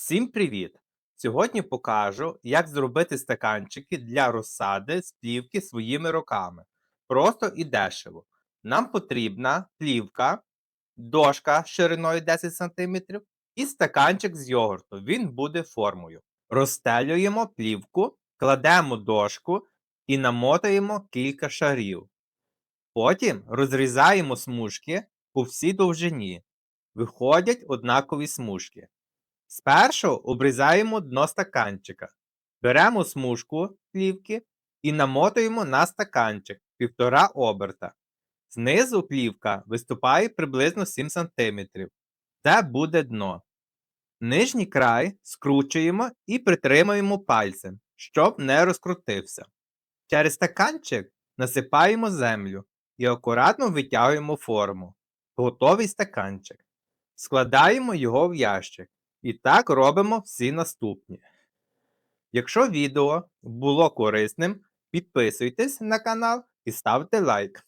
Всім привіт! Сьогодні покажу, як зробити стаканчики для розсади з плівки своїми руками. Просто і дешево. Нам потрібна плівка, дошка шириною 10 см і стаканчик з йогурту. Він буде формою. Розстелюємо плівку, кладемо дошку і намотуємо кілька шарів. Потім розрізаємо смужки по всій довжині. Виходять однакові смужки. Спершу обрізаємо дно стаканчика. Беремо смужку плівки і намотуємо на стаканчик 1,5 оберта. Знизу плівка виступає приблизно 7 см. Це буде дно. Нижній край скручуємо і притримуємо пальцем, щоб не розкрутився. Через стаканчик насипаємо землю і акуратно витягуємо форму. Готовий стаканчик. Складаємо його в ящик. І так робимо всі наступні. Якщо відео було корисним, підписуйтесь на канал і ставте лайк.